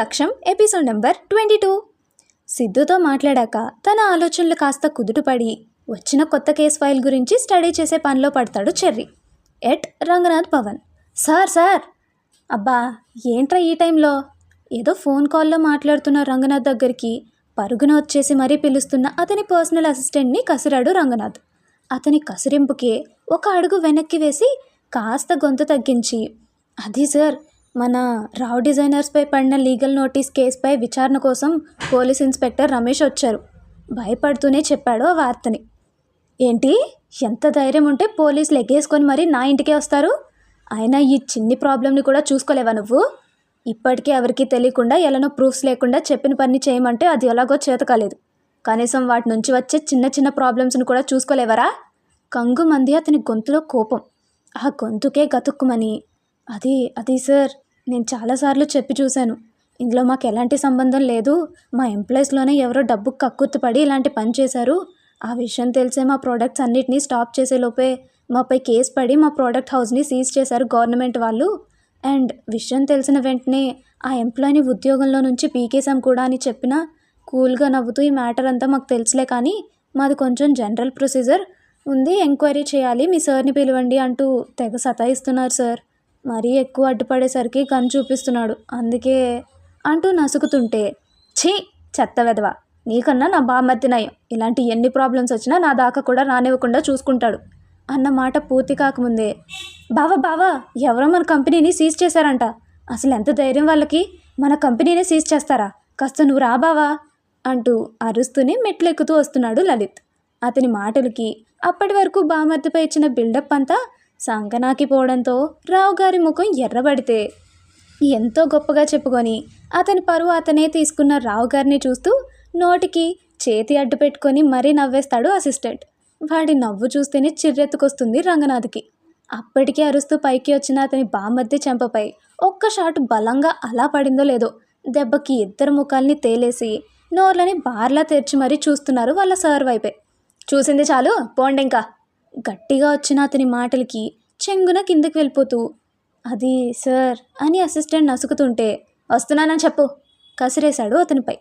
లక్ష్యం episode number twenty two సిద్ధుతో మాట్లాడాక తన ఆలోచనలు కాస్త కుదుటపడి వచ్చిన కొత్త కేసు ఫైల్ గురించి స్టడీ చేసే పనిలో పడతాడు Cherry. At Ranganath Pawan. Sir sir! అబ్బా ఏంట్రా ఈ టైంలో? ఏదో ఫోన్ కాల్లో మాట్లాడుతున్న రంగనాథ్ దగ్గరికి పరుగున వచ్చేసి మరీ పిలుస్తున్న అతని పర్సనల్ అసిస్టెంట్ని కసిరాడు రంగనాథ్. అతని కసిరింపుకే ఒక అడుగు వెనక్కి వేసి కాస్త గొంతు తగ్గించి అది సార్ మన రావ్ డిజైనర్స్పై పడిన లీగల్ నోటీస్ కేసుపై విచారణ కోసం పోలీస్ ఇన్స్పెక్టర్ రమేష్ వచ్చారు. భయపడుతూనే చెప్పాడు ఆ వార్తని. ఏంటి? ఎంత ధైర్యం ఉంటే పోలీసులు ఎగ్గేసుకొని మరీ నా ఇంటికే వస్తారు? అయినా ఈ చిన్ని ప్రాబ్లమ్ని కూడా చూసుకోలేవా నువ్వు? ఇప్పటికీ ఎవరికీ తెలియకుండా ఎలానో ప్రూఫ్స్ లేకుండా చెప్పిన పని చేయమంటే అది ఎలాగో చేత కాలేదు. కనీసం వాటి నుంచి వచ్చే చిన్న చిన్న ప్రాబ్లమ్స్ని కూడా చూసుకోలేవరా? కంగు మంది అతని గొంతులో కోపం. ఆ గొంతుకే గతుక్కుమని అది అది సార్. నేను చాలాసార్లు చెప్పి చూశాను. ఇందులో మాకు ఎలాంటి సంబంధం లేదు. మా ఎంప్లాయీస్లోనే ఎవరో డబ్బుకు కక్కుర్తిపడి ఇలాంటి పని చేశారు. ఆ విషయం తెలిసే మా ప్రోడక్ట్స్ అన్నిటినీ స్టాప్ చేసే లోపే మాపై కేసు పడి మా ప్రోడక్ట్ హౌస్ని సీజ్ చేశారు గవర్నమెంట్ వాళ్ళు. అండ్ విషయం తెలిసిన వెంటనే ఆ ఎంప్లాయీని ఉద్యోగంలో నుంచి పీకేశాం కూడా అని చెప్పినా కూల్గా నవ్వుతూ ఈ మ్యాటర్ అంతా మాకు తెలుసులే కానీ మాది కొంచెం జనరల్ ప్రొసీజర్. ఉంది ఎంక్వైరీ చేయాలి మీ సార్ని పిలవండి అంటూ తెగ సతాయిస్తున్నారు సార్. మరీ ఎక్కువ అడ్డుపడేసరికి కన్ను చూపిస్తున్నాడు. అందుకే అంటూ నసుకుతుంటే ఛీ! చెత్త వెధవ నీకన్నా నా బామ్మర్ది నయం. ఇలాంటి ఎన్ని ప్రాబ్లమ్స్ వచ్చినా నా దాకా కూడా రానివ్వకుండా చూసుకుంటాడు. అన్న మాట పూర్తి కాకముందే బావ బావా ఎవరో మన కంపెనీని సీజ్ చేశారంట. అసలు ఎంత ధైర్యం వాళ్ళకి? మన కంపెనీనే సీజ్ చేస్తారా? కాస్త నువ్వు రా బావా! అంటూ అరుస్తూనే మెట్లెక్కుతూ వస్తున్నాడు లలిత్. అతని మాటలకి అప్పటి వరకు బామర్దిపై ఇచ్చిన బిల్డప్ అంతా సంకనాకిపోవడంతో రావు గారి ముఖం ఎర్రబడితే. ఎంతో గొప్పగా చెప్పుకొని అతని పరువు అతనే తీసుకున్న రావు గారిని చూస్తూ నోటికి చేతి అడ్డు పెట్టుకొని మరీ నవ్వేస్తాడు అసిస్టెంట్. వాడి నవ్వు చూస్తేనే చిర్రెత్తుకొస్తుంది రంగనాథ్కి. అప్పటికే అరుస్తూ పైకి వచ్చిన అతని బామర్ది చెంపపై ఒక్క షాట్ బలంగా అలా పడిందో లేదో దెబ్బకి ఇద్దరు ముఖాల్ని తేలేసి నోర్లని బార్లా తెరిచి మరీ చూస్తున్నారు వాళ్ళ సార్ వైపే. చూసింది చాలు పోండి ఇంకా గట్టిగా వచ్చిన అతని మాటలకి చెంగున కిందకి వెళ్ళిపోతూ అది సార్ అని అసిస్టెంట్ నసుకుతుంటే వస్తున్నానని చెప్పు కసిరేశాడు అతనిపై.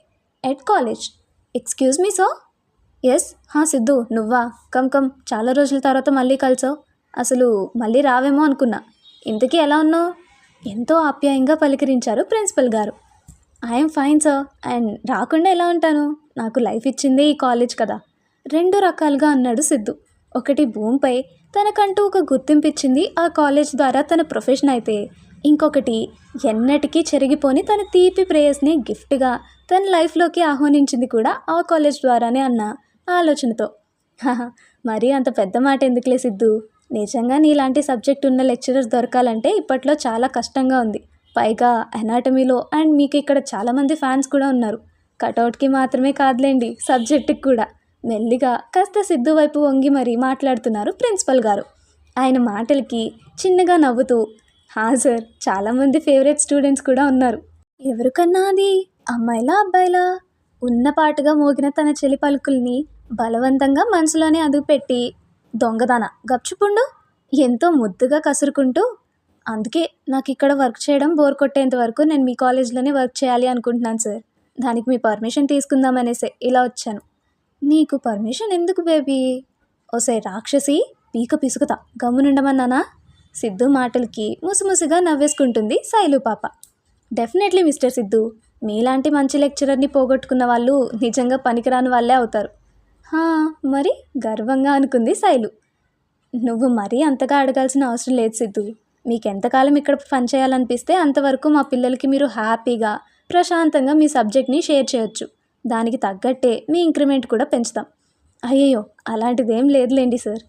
At college? Excuse me so yes హా సిద్ధు నువ్వా? కమ్ కమ్ చాలా రోజుల తర్వాత మళ్ళీ కలిసావు. అసలు మళ్ళీ రావేమో అనుకున్నా. ఇంతకీ ఎలా ఉన్నావు? ఎంతో ఆప్యాయంగా పలికరించారు ప్రిన్సిపల్ గారు. ఐఎమ్ ఫైన్ సార్ అండ్ రాకుండా ఎలా ఉంటాను? నాకు లైఫ్ ఇచ్చిందే ఈ కాలేజ్ కదా రెండు రకాలుగా అన్నాడు సిద్ధు. ఒకటి భూమిపై తనకంటూ ఒక గుర్తింపిచ్చింది ఆ కాలేజ్ ద్వారా తన ప్రొఫెషన్ అయితే. ఇంకొకటి ఎన్నటికీ చెరిగిపోని తన తీపి ప్రేయస్ని గిఫ్ట్గా తన లైఫ్లోకి ఆహ్వానించింది కూడా ఆ కాలేజ్ ద్వారానే అన్న ఆలోచనతో. మరీ అంత పెద్ద మాట ఎందుకులే సిద్ధు? నిజంగా నీలాంటి సబ్జెక్ట్ ఉన్న లెక్చరర్స్ దొరకాలంటే ఇప్పట్లో చాలా కష్టంగా ఉంది. పైగా అనాటమీలో అండ్ మీకు ఇక్కడ చాలామంది ఫ్యాన్స్ కూడా ఉన్నారు. కటౌట్కి మాత్రమే కాదులేండి సబ్జెక్టుకి కూడా. మెల్లిగా కాస్త సిద్ధు వైపు వంగి మరీ మాట్లాడుతున్నారు ప్రిన్సిపల్ గారు. ఆయన మాటలకి చిన్నగా నవ్వుతూ హా సార్ చాలామంది ఫేవరెట్ స్టూడెంట్స్ కూడా ఉన్నారు. ఎవరికన్నా అది అమ్మాయిలా అబ్బాయిలా? ఉన్న పాటుగా మోగిన తన చెలి పలుకుల్ని బలవంతంగా మనసులోనే అదుపుపెట్టి దొంగదాన? గప్చుపుండు ఎంతో ముద్దుగా కసురుకుంటూ అందుకే నాకు ఇక్కడ వర్క్ చేయడం బోర్ కొట్టేంత వరకు నేను మీ కాలేజ్లోనే వర్క్ చేయాలి అనుకుంటున్నాను సార్. దానికి మీ పర్మిషన్ తీసుకుందామనేసే ఇలా వచ్చాను. నీకు పర్మిషన్ ఎందుకు బేబీ? ఓసే రాక్షసి పీక పిసుకుతా. గమ్మునుండమన్నానా సిద్ధు మాటలకి ముసిముసిగా నవ్వేసుకుంటుంది శైలు పాప. డెఫినెట్లీ మిస్టర్ సిద్ధు మీలాంటి మంచి లెక్చరర్ని పోగొట్టుకున్న వాళ్ళు నిజంగా పనికిరాని వాళ్ళే అవుతారు. హా మరి గర్వంగా అనుకుంది శైలు. నువ్వు మరీ అంతగా అడగాల్సిన అవసరం లేదు సిద్ధు. మీకు ఎంతకాలం ఇక్కడ పని చేయాలనిపిస్తే అంతవరకు మా పిల్లలకి మీరు హ్యాపీగా ప్రశాంతంగా మీ సబ్జెక్ట్ని షేర్ చేయొచ్చు. దానికి తగ్గట్టే మీ ఇంక్రిమెంట్ కూడా పెంచుతాం. అయ్యయ్యో అలాంటిదేం లేదులేండి సార్.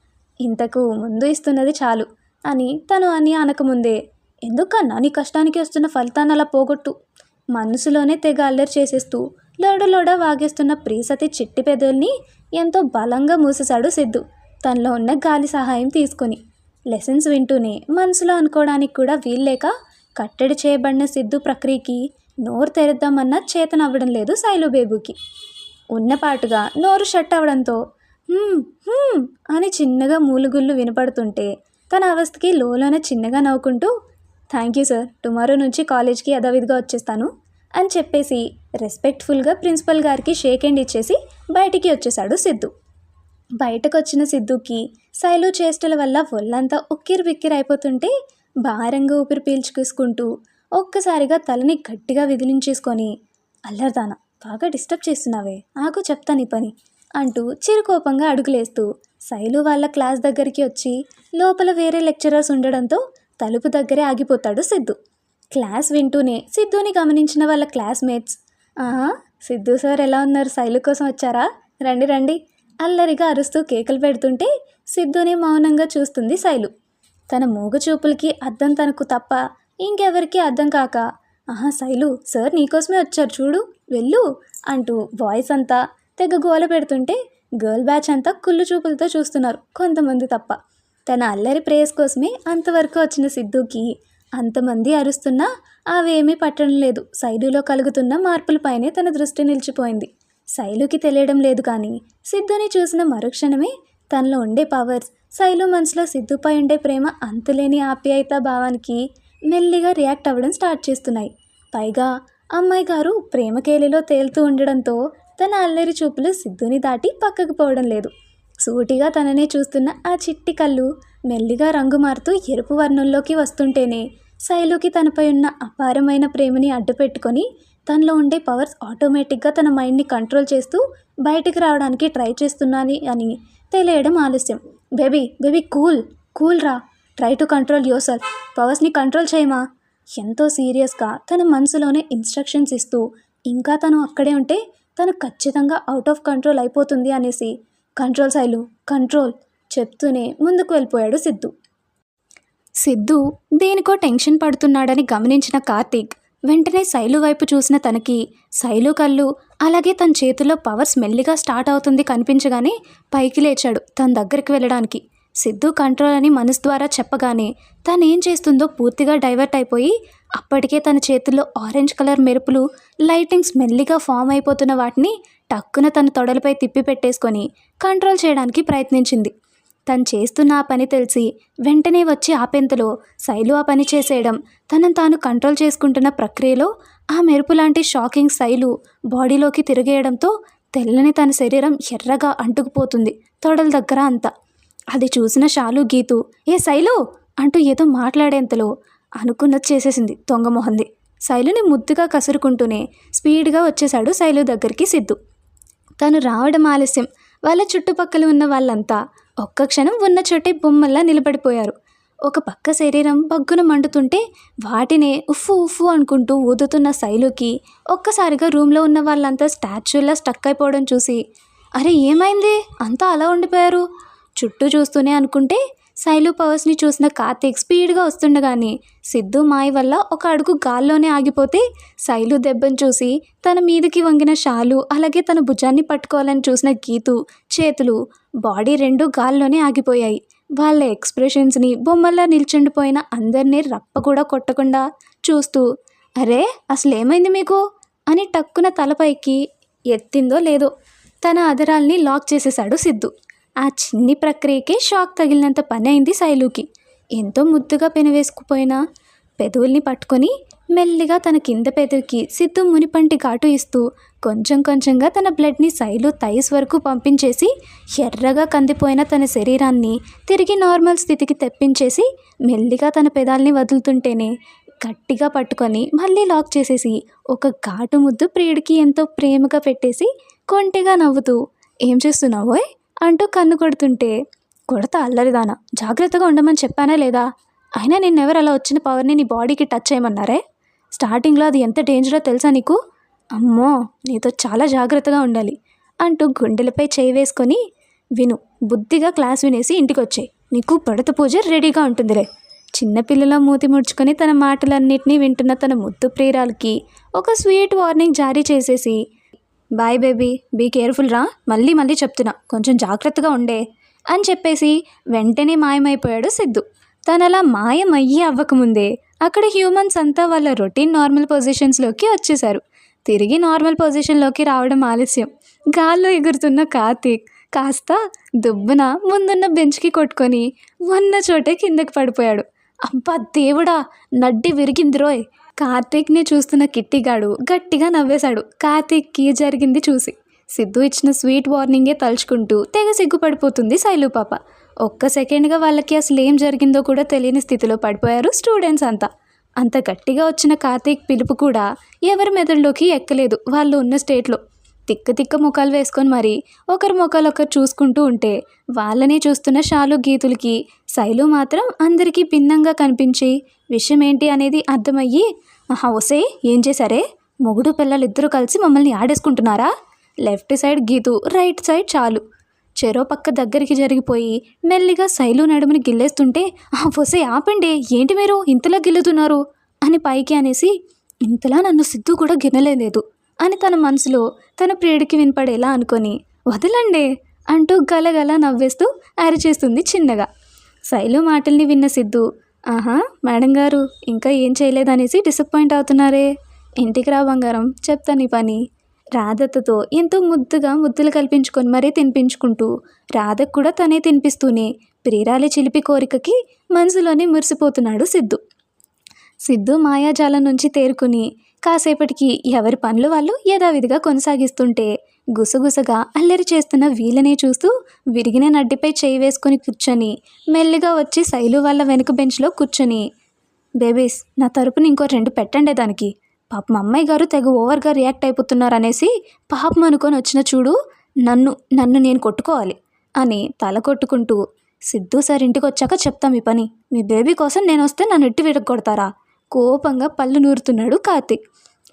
ఇంతకు ముందు ఇస్తున్నది చాలు. అని తను అని అనకముందే ఎందుకన్నా నీ కష్టానికి వస్తున్న ఫలితాన్ని అలా పోగొట్టు? మనసులోనే తెగ అల్లరి చేసేస్తూ లోడలోడ వాగేస్తున్న ప్రీసతి చిట్టి పెదవుల్ని ఎంతో బలంగా మూసేశాడు సిద్ధు. తనలో ఉన్న గాలి సహాయం తీసుకొని. లెసన్స్ వింటూనే మనసులో అనుకోవడానికి కూడా వీల్లేక కట్టడి చేయబడిన సిద్ధు ప్రక్రియకి నోరు తెరుద్దామన్నా చేతనవ్వడం లేదు శైలు బేబుకి. ఉన్నపాటుగా నోరు షట్ అవడంతో అని చిన్నగా మూలుగుళ్ళు వినపడుతుంటే తన అవస్థకి లోలోనే చిన్నగా నవ్వుకుంటూ థ్యాంక్ యూ సార్ టుమారో నుంచి కాలేజ్కి యథావిధిగా వచ్చేస్తాను అని చెప్పేసి రెస్పెక్ట్ఫుల్గా ప్రిన్సిపల్ గారికి షేక్ హ్యాండ్ ఇచ్చేసి బయటికి వచ్చేసాడు సిద్ధు. బయటకు వచ్చిన సిద్ధుకి శైలు చేష్టల వల్ల ఒళ్ళంతా ఉక్కిరి బిక్కిరి అయిపోతుంటే భారంగా ఊపిరి పీల్చుకేసుకుంటూ ఒక్కసారిగా తలని గట్టిగా విదిలించేసుకొని అల్లర్దాన బాగా డిస్టర్బ్ చేస్తున్నావే నాకు చెప్తా నీ పని అంటూ చిరుకోపంగా అడుగులేస్తూ శైలు వాళ్ళ క్లాస్ దగ్గరికి వచ్చి లోపల వేరే లెక్చరర్స్ ఉండడంతో తలుపు దగ్గరే ఆగిపోతాడు సిద్ధు. క్లాస్ వింటూనే సిద్ధుని గమనించిన వాళ్ళ క్లాస్మేట్స్ ఆహా సిద్ధు సార్ ఎలా ఉన్నారు? శైలు కోసం వచ్చారా? రండి రండి అల్లరిగా అరుస్తూ కేకలు పెడుతుంటే సిద్ధుని మౌనంగా చూస్తుంది శైలు. తన మూగ చూపులకి అద్దం తనకు తప్ప ఇంకెవరికి అర్థం కాక ఆహా శైలు సార్ నీకోసమే వచ్చారు చూడు వెళ్ళు అంటూ వాయిస్ అంతా తెగ గోల పెడుతుంటే గర్ల్ బ్యాచ్ అంతా కుళ్ళు చూపులతో చూస్తున్నారు కొంతమంది తప్ప. తన అల్లరి ప్రేయస్ కోసమే అంతవరకు వచ్చిన సిద్ధుకి అంతమంది అరుస్తున్నా అవేమీ పట్టడం లేదు. శైలులో కలుగుతున్న మార్పులపైనే తన దృష్టి నిలిచిపోయింది. శైలుకి తెలియడం లేదు కానీ సిద్ధుని చూసిన మరుక్షణమే తనలో ఉండే పవర్స్ శైలు మనసులో సిద్ధుపై ఉండే ప్రేమ అంతులేని ఆప్యాయత భావానికి మెల్లిగా రియాక్ట్ అవ్వడం స్టార్ట్ చేస్తున్నాయి. పైగా అమ్మాయి గారు ప్రేమకేలిలో తేలుతూ ఉండడంతో తన అల్లరి చూపులు సిద్ధుని దాటి పక్కకు పోవడం లేదు. సూటిగా తననే చూస్తున్న ఆ చిట్టి కళ్ళు మెల్లిగా రంగు మారుతూ ఎరుపు వర్ణంలోకి వస్తుంటేనే శైలుకి తనపై ఉన్న అపారమైన ప్రేమని అడ్డుపెట్టుకొని తనలో ఉండే పవర్స్ ఆటోమేటిక్గా తన మైండ్ని కంట్రోల్ చేస్తూ బయటికి రావడానికి ట్రై చేస్తున్నాని అని తెలియడం ఆలస్యం. బేబీ బేబీ కూల్ కూల్ రా. Try to control your self పవర్స్ని control చేయమా? ఎంతో సీరియస్గా తన మనసులోనే ఇన్స్ట్రక్షన్స్ ఇస్తూ ఇంకా తను అక్కడే ఉంటే తను ఖచ్చితంగా అవుట్ ఆఫ్ కంట్రోల్ అయిపోతుంది అనేసి. కంట్రోల్ శైలు కంట్రోల్ చెప్తూనే ముందుకు వెళ్ళిపోయాడు సిద్ధు. సిద్ధు దేనికో టెన్షన్ పడుతున్నాడని గమనించిన కార్తీక్ వెంటనే శైలు వైపు చూసిన తనకి శైలు కళ్ళు అలాగే తన చేతిలో పవర్స్ మెల్లిగా స్టార్ట్ అవుతుంది కనిపించగానే పైకి లేచాడు తన దగ్గరికి వెళ్ళడానికి. సిద్ధు కంట్రోల్ అని మనసు ద్వారా చెప్పగానే తను ఏం చేస్తుందో పూర్తిగా డైవర్ట్ అయిపోయి అప్పటికే తన చేతుల్లో ఆరెంజ్ కలర్ మెరుపులు లైటింగ్స్ మెల్లిగా ఫామ్ అయిపోతున్న వాటిని టక్కున తన తొడలపై తిప్పి పెట్టేసుకొని కంట్రోల్ చేయడానికి ప్రయత్నించింది. తను చేస్తున్న ఆ పని తెలిసి వెంటనే వచ్చి ఆపెంతలో శైలు ఆ పని చేసేయడం తనను తాను కంట్రోల్ చేసుకుంటున్న ప్రక్రియలో ఆ మెరుపు లాంటి షాకింగ్ శైలు బాడీలోకి తిరిగేయడంతో తెల్లని తన శరీరం ఎర్రగా అంటుకుపోతుంది తొడల దగ్గర అంతా. అది చూసిన షాలు గీతు ఏ శైలు? అంటూ ఏదో మాట్లాడేంతలో అనుకున్నది చేసేసింది దొంగమొహంది. శైలుని ముద్దుగా కసురుకుంటూనే స్పీడ్గా వచ్చేశాడు శైలు దగ్గరికి సిద్ధు. తను రావడం ఆలస్యం. వాళ్ళ చుట్టుపక్కల ఉన్న వాళ్ళంతా ఒక్క క్షణం ఉన్న చోటే బొమ్మల్లా నిలబడిపోయారు. ఒక పక్క శరీరం బగ్గున మండుతుంటే వాటినే ఉఫ్ఫు ఉఫ్ఫు అనుకుంటూ ఊదుతున్న శైలుకి ఒక్కసారిగా రూమ్లో ఉన్న వాళ్ళంతా స్టాచ్యూలా స్టక్ అయిపోవడం చూసి అరే ఏమైంది? అంతా అలా ఉండిపోయారు? చుట్టూ చూస్తూనే అనుకుంటే శైలు పవర్స్ని చూసిన కార్తీక్ స్పీడ్గా వస్తుండగాని సిద్ధు మాయ వల్ల ఒక అడుగు గాల్లోనే ఆగిపోతే శైలు దెబ్బను చూసి తన మీదకి వంగిన షాలు అలాగే తన భుజాన్ని పట్టుకోవాలని చూసిన గీతు చేతులు బాడీ రెండు గాల్లోనే ఆగిపోయాయి. వాళ్ళ ఎక్స్ప్రెషన్స్ని బొమ్మల్లా నిల్చుండిపోయిన అందరినీ రప్ప కూడా కొట్టకుండా చూస్తూ అరే అసలేమైంది మీకు? అని టక్కున తలపైకి ఎత్తిందో లేదో తన అదరాల్ని లాక్ చేసేశాడు సిద్ధు. ఆ చిన్ని ప్రక్రియకే షాక్ తగిలినంత పని అయింది శైలుకి. ఎంతో ముద్దుగా పెనవేసుకుపోయిన పెదవుల్ని పట్టుకొని మెల్లిగా తన కింద పెదవికి సిద్ధు మునిపంటి ఘాటు ఇస్తూ కొంచెం కొంచెంగా తన బ్లడ్ని శైలు థైస్ వరకు పంపించేసి ఎర్రగా కందిపోయిన తన శరీరాన్ని తిరిగి నార్మల్ స్థితికి తెప్పించేసి మెల్లిగా తన పెదాల్ని వదులుతుంటేనే గట్టిగా పట్టుకొని మళ్ళీ లాక్ చేసేసి ఒక ఘాటు ముద్దు ప్రియుడికి ఎంతో ప్రేమగా పెట్టేసి కొంటిగా నవ్వుతూ ఏం చేస్తున్నావోయ్? అంటూ కన్ను కొడుతుంటే కొడతా అల్లరిదానా. జాగ్రత్తగా ఉండమని చెప్పానా లేదా? అయినా నిన్నెవరు అలా వచ్చిన పవర్ని నీ బాడీకి టచ్ చేయమన్నారే? స్టార్టింగ్లో అది ఎంత డేంజరో తెలుసా నీకు? అమ్మో నీతో చాలా జాగ్రత్తగా ఉండాలి అంటూ గుండెలపై చేయి వేసుకొని విను బుద్ధిగా క్లాస్ వినేసి ఇంటికి వచ్చాయి నీకు పడత పూజ రెడీగా ఉంటుందిలే. చిన్నపిల్లల మూతి ముడుచుకొని తన మాటలన్నింటినీ వింటున్న తన ముద్దు ప్రియురాలకి ఒక స్వీట్ వార్నింగ్ జారీ చేసేసి బాయ్ బేబీ బీ కేర్ఫుల్ రా. మళ్ళీ మళ్ళీ చెప్తున్నా. కొంచెం జాగ్రత్తగా ఉండే. అని చెప్పేసి వెంటనే మాయమైపోయాడు సిద్ధు. తనలా అలా మాయమయ్యి అవ్వకముందే అక్కడ హ్యూమన్స్ అంతా వాళ్ళ రొటీన్ నార్మల్ పొజిషన్స్లోకి వచ్చేసారు తిరిగి నార్మల్ పొజిషన్లోకి రావడం ఆలస్యం. గాల్లో ఎగురుతున్న కార్తీక్ కాస్త దుబ్బున ముందున్న బెంచ్కి కొట్టుకొని ఉన్న చోటే కిందకి పడిపోయాడు. అబ్బా దేవుడా నడ్డి విరిగింది రోయ్. కార్తీక్ని చూస్తున్న కిట్టిగాడు గట్టిగా నవ్వేశాడు. కార్తీక్కి జరిగింది చూసి. సిద్ధు ఇచ్చిన స్వీట్ వార్నింగే తలుచుకుంటూ తెగ సిగ్గుపడిపోతుంది శైలు పాప. ఒక్క సెకండ్గా వాళ్ళకి అసలు ఏం జరిగిందో కూడా తెలియని స్థితిలో పడిపోయారు స్టూడెంట్స్ అంతా. అంత గట్టిగా వచ్చిన కార్తీక్ పిలుపు కూడా ఎవరి మెదడులోకి ఎక్కలేదు. వాళ్ళు ఉన్న స్టేట్లో. తిక్క తిక్క ముఖాలు వేసుకొని మరి ఒకరి ముఖాలు ఒకరు చూసుకుంటూ ఉంటే వాళ్ళని చూస్తున్న షాలు గీతులకి శైలు మాత్రం అందరికీ భిన్నంగా కనిపించి విషయం ఏంటి అనేది అర్థమయ్యి ఆహా ఒసే ఏం చేశారే? మొగుడు పిల్లలు ఇద్దరు కలిసి మమ్మల్ని ఆడేసుకుంటున్నారా? Left side Geethu right side చాలు. చెరో పక్క దగ్గరికి జరిగిపోయి మెల్లిగా శైలు నడుముని గిల్లేస్తుంటే ఆ ఒసే ఆపండి ఏంటి మీరు ఇంతలా గిల్లుతున్నారు? అని పైకి అనేసి ఇంతలా నన్ను సిద్ధు కూడా గినలేదు అని తన మనసులో తన ప్రియుడికి వినపడేలా అనుకొని వదలండి అంటూ గలగల నవ్వేస్తూ అరిచేస్తుంది చిన్నగా. శైలు మాటల్ని విన్న సిద్ధు ఆహా మేడం గారు ఇంకా ఏం చేయలేదనేసి డిసప్పాయింట్ అవుతున్నారే. ఇంటికి రా బంగారం చెప్తా నీ పని. రాధతతో ఎంతో ముద్దుగా ముద్దులు కల్పించుకొని మరీ తినిపించుకుంటూ రాధకు కూడా తనే తినిపిస్తూనే ప్రియురాలి చిలిపి కోరికకి మనసులోనే మురిసిపోతున్నాడు సిద్ధు. సిద్ధు మాయాజాలం నుంచి తేరుకుని కాసేపటికి ఎవరి పనులు వాళ్ళు యథావిధిగా కొనసాగిస్తుంటే గుసగుసగా అల్లరి చేస్తున్న వీళ్ళనే చూస్తూ విరిగిన నడ్డిపై చేయి వేసుకుని కూర్చొని మెల్లిగా వచ్చి శైలు వాళ్ళ వెనుక బెంచ్లో కూర్చొని బేబీస్ నా తరపున ఇంకో రెండు పెట్టండి దానికి. పాపం అమ్మాయి గారు తెగ ఓవర్గా రియాక్ట్ అయిపోతున్నారు అనేసి పాపం అనుకొని వచ్చిన చూడు నన్ను నన్ను నేను కొట్టుకోవాలి అని తల కొట్టుకుంటూ సిద్ధు సార్ ఇంటికి వచ్చాక చెప్తాం ఈ పని. మీ బేబీ కోసం నేను వస్తే నన్ను ఇట్టి విరగొడతారా కోపంగా పళ్ళు నూరుతున్నాడు కార్తీక్.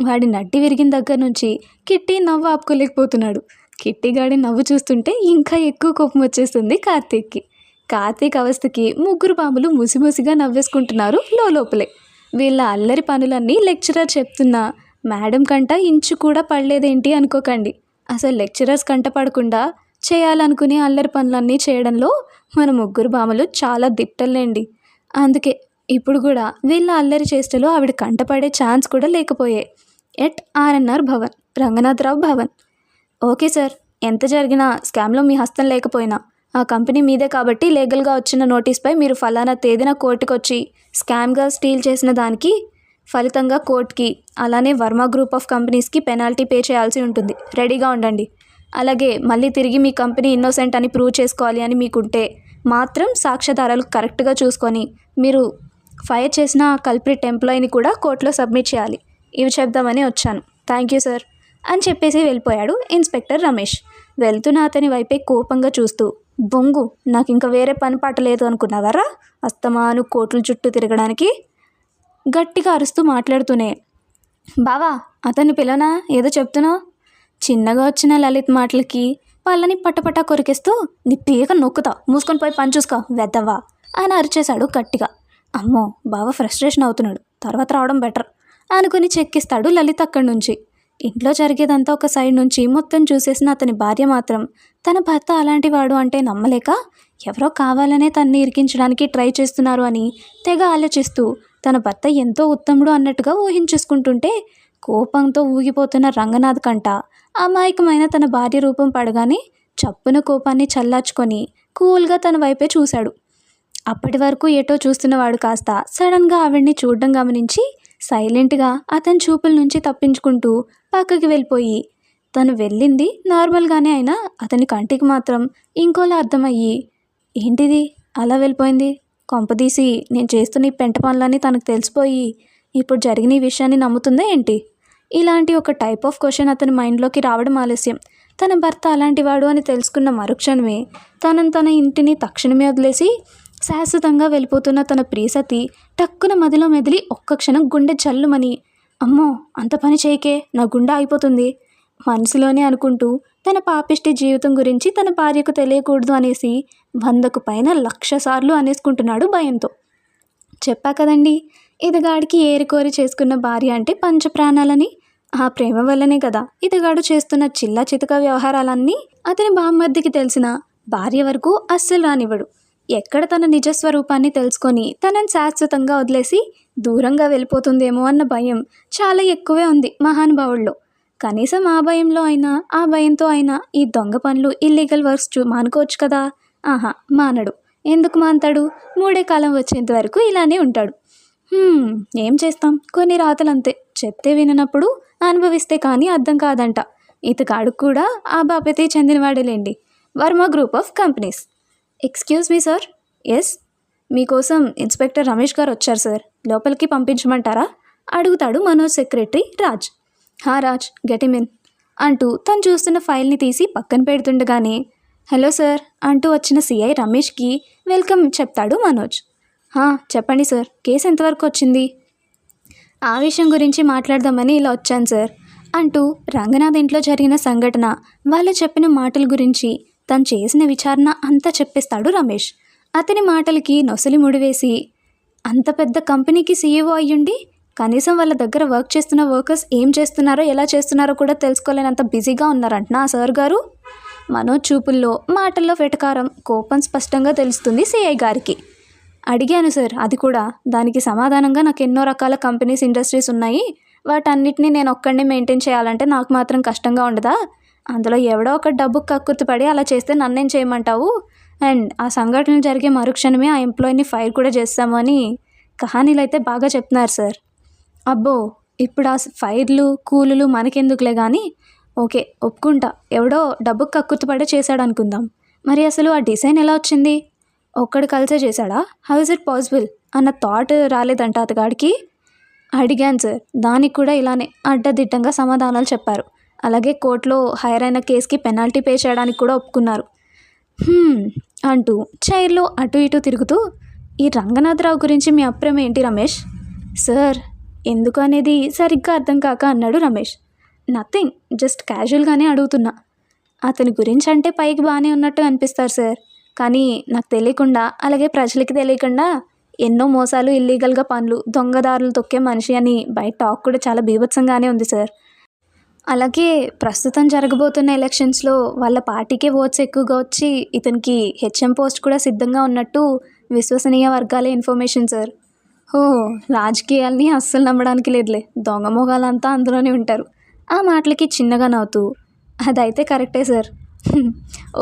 వాడి నడ్డి విరిగిన దగ్గర నుంచి కిట్టి నవ్వు ఆపుకోలేకపోతున్నాడు. కిట్టిగాడి నవ్వు చూస్తుంటే ఇంకా ఎక్కువ కోపం వచ్చేస్తుంది కార్తీక్కి. కార్తీక్ అవస్థకి ముగ్గురు బాబులు ముసిముసిగా నవ్వేసుకుంటున్నారు లోపలే వీళ్ళ అల్లరి పనులన్నీ లెక్చరర్ చెప్తున్నా మేడం కంట ఇంచు కూడా పడలేదేంటి అనుకోకండి. అసలు లెక్చరర్స్ కంట పడకుండా చేయాలనుకునే అల్లరి పనులన్నీ చేయడంలో మన ముగ్గురు బామలు చాలా దిట్టలేండి. అందుకే ఇప్పుడు కూడా వీళ్ళ అల్లరి చేష్టలో ఆవిడ కంటపడే ఛాన్స్ కూడా లేకపోయాయి at RNR Bhavan Ranganatharao Bhavan. Okay sir ఎంత జరిగినా స్కామ్లో మీ హస్తం లేకపోయినా ఆ కంపెనీ మీదే కాబట్టి లీగల్గా వచ్చిన నోటీస్పై మీరు ఫలానా తేదీన కోర్టుకు వచ్చి స్కామ్గా స్టీల్ చేసిన దానికి ఫలితంగా కోర్టుకి అలానే వర్మ గ్రూప్ ఆఫ్ కంపెనీస్కి పెనాల్టీ పే చేయాల్సి ఉంటుంది. రెడీగా ఉండండి. అలాగే మళ్ళీ తిరిగి మీ కంపెనీ ఇన్నోసెంట్ అని ప్రూవ్ చేసుకోవాలి అని మీకుంటే మాత్రం సాక్ష్యాధారాలు కరెక్ట్గా చూసుకొని మీరు ఫైర్ చేసిన కల్ప్రిట్ ఎంప్లాయీని కూడా కోర్టులో సబ్మిట్ చేయాలి. ఇవి చెప్దామని వచ్చాను. థ్యాంక్ యూ సార్ అని చెప్పేసి వెళ్ళిపోయాడు ఇన్స్పెక్టర్ రమేష్. వెళ్తున్న అతని వైపే కోపంగా చూస్తూ బొంగు నాకు ఇంకా వేరే పని పాట లేదు అనుకున్నావరా? అస్తమాను కోట్ల చుట్టూ తిరగడానికి? గట్టిగా అరుస్తూ మాట్లాడుతూనే బావా అతన్ని పిలవనా? ఏదో చెప్తున్నావు? చిన్నగా వచ్చిన లలిత్ మాటలకి వాళ్ళని పట్టపట్టా కొరికేస్తూ నీ పీక నొక్కుతా మూసుకొని పోయి పని చూసుకో వెద్దవా అని అరిచేశాడు గట్టిగా. అమ్మో బావ ఫ్రస్ట్రేషన్ అవుతున్నాడు. తర్వాత రావడం బెటర్ అనుకుని చెక్కిస్తాడు లలిత్ అక్కడి నుంచి ఇంట్లో జరిగేదంతా ఒక సైడ్ నుంచి మొత్తం చూసేసిన అతని భార్య మాత్రం తన భర్త అలాంటి వాడు అంటే నమ్మలేక ఎవరో కావాలనే తన్ని ఇరికించడానికి ట్రై చేస్తున్నారు అని తెగ ఆలోచిస్తూ తన భర్త ఎంతో ఉత్తముడు అన్నట్టుగా ఊహించేసుకుంటుంటే కోపంతో ఊగిపోతున్న రంగనాథ్ కంట అమాయకమైన తన భార్య రూపం పడగానే చప్పున కోపాన్ని చల్లార్చుకొని కూల్గా తన వైపే చూశాడు. అప్పటి వరకు ఏటో చూస్తున్నవాడు కాస్త సడన్గా ఆవిడ్ని చూడడం గమనించి సైలెంట్గా అతని చూపుల నుంచి తప్పించుకుంటూ పక్కకి వెళ్ళిపోయి తను వెళ్ళింది నార్మల్గానే అయినా అతని కంటికి మాత్రం ఇంకోలా అర్థమయ్యి ఏంటిది? అలా వెళ్ళిపోయింది? కొంపదీసి నేను చేస్తున్న ఈ పెంట పనులన్నీ తనకు తెలిసిపోయి ఇప్పుడు జరిగిన ఈ విషయాన్ని నమ్ముతుందా ఏంటి? ఇలాంటి ఒక టైప్ ఆఫ్ క్వశ్చన్ అతని మైండ్లోకి రావడం ఆలస్యం. తన భర్త అలాంటివాడు అని తెలుసుకున్న మరుక్షణమే తనను తన ఇంటిని తక్షణమే వదిలేసి శాశ్వతంగా వెళ్ళిపోతున్న తన ప్రియసతి టక్కున మదిలో మెదిలి ఒక్క క్షణం గుండె చల్లుమని అమ్మో అంత పని చేయకే నా గుండె అయిపోతుంది మనసులోనే అనుకుంటూ తన పాపిష్టి జీవితం గురించి తన భార్యకు తెలియకూడదు అనేసి వందకు పైన లక్ష సార్లు అనేసుకుంటున్నాడు భయంతో. చెప్పా కదండి ఇతగాడికి ఏరికోరి చేసుకున్న భార్య అంటే పంచప్రాణాలని? ఆ ప్రేమ వల్లనే కదా ఇతగాడు చేస్తున్న చిల్లా చితక వ్యవహారాలన్నీ అతని బామ్మర్దికి తెలిసిన భార్య వరకు అస్సలు రానివ్వడు. ఎక్కడ తన నిజస్వరూపాన్ని తెలుసుకొని తనని శాశ్వతంగా వదిలేసి దూరంగా వెళ్ళిపోతుందేమో అన్న భయం చాలా ఎక్కువే ఉంది మహానుభావుల్లో. కనీసం ఆ భయంలో అయినా ఆ భయంతో అయినా ఈ దొంగ పనులు ఇల్లీగల్ వర్క్స్ చూ మానుకోవచ్చు కదా? ఆహా మానడు. ఎందుకు మాంతాడు మూడే కాలం వచ్చేంత వరకు ఇలానే ఉంటాడు. ఏం చేస్తాం? కొన్ని రాతలు అంతే చెప్తే విననప్పుడు అనుభవిస్తే కానీ అర్థం కాదంట. ఇతగాడు కూడా ఆ బాపతి చెందినవాడేలేండి. Varma group of companies. Excuse me sir yes మీకోసం ఇన్స్పెక్టర్ రమేష్ గారు వచ్చారు సార్ లోపలికి పంపించమంటారా? అడుగుతాడు మనోజ్ సెక్రటరీ రాజ్. హా రాజ్ గెటిమిన్ అంటూ తను చూస్తున్న ఫైల్ని తీసి పక్కన పెడుతుండగానే హలో సార్ అంటూ వచ్చిన సిఐ రమేష్కి వెల్కమ్ చెప్తాడు మనోజ్. "హా, చెప్పండి సార్ కేసు ఎంతవరకు వచ్చింది? ఆ విషయం గురించి మాట్లాడదామని ఇలా వచ్చాను సార్ అంటూ రంగనాథ్ ఇంట్లో జరిగిన సంఘటన వాళ్ళు చెప్పిన మాటల గురించి తను చేసిన విచారణ అంతా చెప్పేస్తాడు రమేష్. అతని మాటలకి నొసలి ముడివేసి అంత పెద్ద కంపెనీకి సీఈఓ అయ్యుండి కనీసం వాళ్ళ దగ్గర వర్క్ చేస్తున్న వర్కర్స్ ఏం చేస్తున్నారో ఎలా చేస్తున్నారో కూడా తెలుసుకోలేనంత బిజీగా ఉన్నారంట ఆ సార్ గారు? మనోజ్ చూపుల్లో మాటల్లో వెటకారం కోపం స్పష్టంగా తెలుస్తుంది సిఐ గారికి. అడిగాను సార్ అది కూడా దానికి సమాధానంగా నాకు ఎన్నో రకాల కంపెనీస్ ఇండస్ట్రీస్ ఉన్నాయి. వాటన్నిటిని నేను ఒక్కడిని మెయింటైన్ చేయాలంటే నాకు మాత్రం కష్టంగా ఉండదా? అందులో ఎవడో ఒక డబ్బు కక్కుర్తిపడి అలా చేస్తే నన్నేం చేయమంటావు? అండ్ ఆ సంఘటన జరిగే మరుక్షణమే ఆ ఎంప్లాయీని ఫైర్ కూడా చేస్తాము అని కహానీలు అయితే బాగా చెప్తున్నారు సార్. అబ్బో ఇప్పుడు ఆ ఫైర్లు కూలులు మనకెందుకులే కానీ ఓకే ఒప్పుకుంటా. ఎవడో డబ్బు కక్కుర్తిపడే చేశాడు అనుకుందాం. మరి అసలు ఆ డిజైన్ ఎలా వచ్చింది? ఒక్కడు కలిసే చేశాడా? హౌ ఇస్ ఇట్ పాసిబుల్ అన్న థాట్ రాలేదంట అతగాడికి. అడిగాను సార్. దానికి కూడా ఇలానే అడ్డదిడ్డంగా సమాధానాలు చెప్పారు. అలాగే కోర్టులో హైర్ అయిన కేసుకి పెనాల్టీ పే చేయడానికి కూడా ఒప్పుకున్నారు. అంటూ చైర్లో అటు ఇటు తిరుగుతూ ఈ రంగనాథరావు గురించి మీ అభిప్రాయం ఏంటి రమేష్? సార్ ఎందుకు అనేది సరిగ్గా అర్థం కాక అన్నాడు రమేష్. నథింగ్ జస్ట్ క్యాజువల్గానే అడుగుతున్నా. అతని గురించి అంటే పైకి బాగానే ఉన్నట్టు అనిపిస్తారు సార్. కానీ నాకు తెలియకుండా అలాగే ప్రజలకి తెలియకుండా ఎన్నో మోసాలు ఇల్లీగల్గా పనులు దొంగదారులు తొక్కే మనిషి అని బయట టాక్ కూడా చాలా బీభత్సంగానే ఉంది సార్. అలాగే ప్రస్తుతం జరగబోతున్న ఎలక్షన్స్లో వాళ్ళ పార్టీకే ఓట్స్ ఎక్కువగా వచ్చి ఇతనికి హెచ్ఎం పోస్ట్ కూడా సిద్ధంగా ఉన్నట్టు విశ్వసనీయ వర్గాలే ఇన్ఫర్మేషన్ సార్. ఓ రాజకీయాల్ని అస్సలు నమ్మడానికి లేదులే. దొంగ మొగాలంతా అందులోనే ఉంటారు. ఆ మాటలకి చిన్నగా నవ్వుతూ అదైతే కరెక్టే సార్.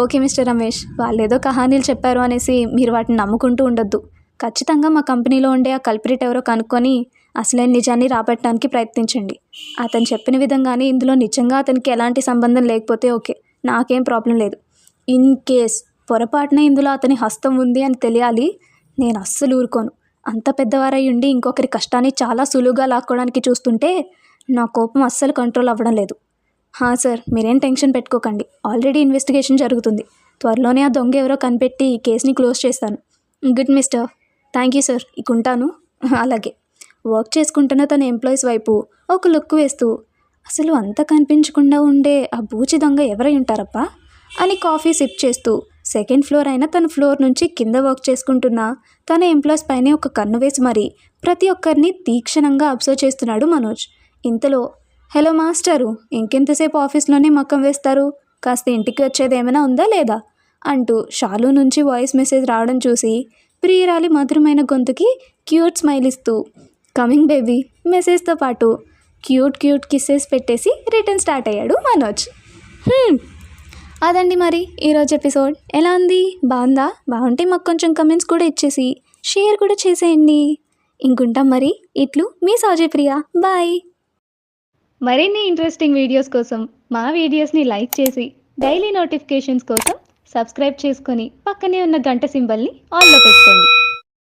ఓకే మిస్టర్ రమేష్ వాళ్ళు ఏదో కహానీలు చెప్పారు అనేసి మీరు వాటిని నమ్ముకుంటూ ఉండొద్దు. ఖచ్చితంగా మా కంపెనీలో ఉండే ఆ కల్పరేట్ ఎవరో కనుక్కొని అసలైన నిజాన్ని రాబట్టడానికి ప్రయత్నించండి. అతను చెప్పిన విధంగానే ఇందులో నిజంగా అతనికి ఎలాంటి సంబంధం లేకపోతే ఓకే నాకేం ప్రాబ్లం లేదు. ఇన్ కేస్ పొరపాటున ఇందులో అతని హస్తం ఉంది అని తెలియాలి నేను అస్సలు ఊరుకోను. అంత పెద్దవారై ఉండి ఇంకొకరి కష్టాన్ని చాలా సులువుగా లాక్కోవడానికి చూస్తుంటే నా కోపం అస్సలు కంట్రోల్ అవ్వడం లేదు. హా సార్ మీరేం టెన్షన్ పెట్టుకోకండి. ఆల్రెడీ ఇన్వెస్టిగేషన్ జరుగుతుంది. త్వరలోనే ఆ దొంగ ఎవరో కనిపెట్టి ఈ కేసుని క్లోజ్ చేస్తాను. Good mister thank you sir ఇక ఉంటాను అలాగే. వర్క్ చేసుకుంటున్న తన ఎంప్లాయీస్ వైపు ఒక లుక్ వేస్తూ అసలు అంత కనిపించకుండా ఉండే ఆ బూచి దొంగ ఎవరై ఉంటారప్పా అని కాఫీ సిప్ చేస్తూ సెకండ్ ఫ్లోర్ అయిన తన ఫ్లోర్ నుంచి కింద వర్క్ చేసుకుంటున్న తన ఎంప్లాయీస్ పైనే ఒక కన్ను వేసి మరి ప్రతి ఒక్కరిని తీక్షణంగా అబ్జర్వ్ చేస్తున్నాడు మనోజ్. ఇంతలో హలో మాస్టరు ఇంకెంతసేపు ఆఫీస్లోనే మక్కం వేస్తారు? కాస్త ఇంటికి వచ్చేది ఏమైనా ఉందా లేదా? అంటూ షాలు నుంచి వాయిస్ మెసేజ్ రావడం చూసి ప్రియురాలి మధురమైన గొంతుకి క్యూట్ స్మైల్ ఇస్తూ కమింగ్ బేబీ మెసేజ్తో పాటు క్యూట్ క్యూట్ కిస్సెస్ పెట్టేసి రిటర్న్ స్టార్ట్ అయ్యాడు మనోజ్. అదండి మరి ఈరోజు ఎపిసోడ్. ఎలా ఉంది? బాగుందా? బాగుంటే మాకు కొంచెం కమెంట్స్ కూడా ఇచ్చేసి షేర్ కూడా చేసేయండి. ఇంకుంటాం మరి. ఇట్లు మీ సాజీ ప్రియ. బాయ్. మరిన్ని ఇంట్రెస్టింగ్ వీడియోస్ కోసం మా వీడియోస్ని లైక్ చేసి డైలీ నోటిఫికేషన్స్ కోసం సబ్స్క్రైబ్ చేసుకొని పక్కనే ఉన్న గంట సింబల్ని ఆన్లో పెట్టుకోండి.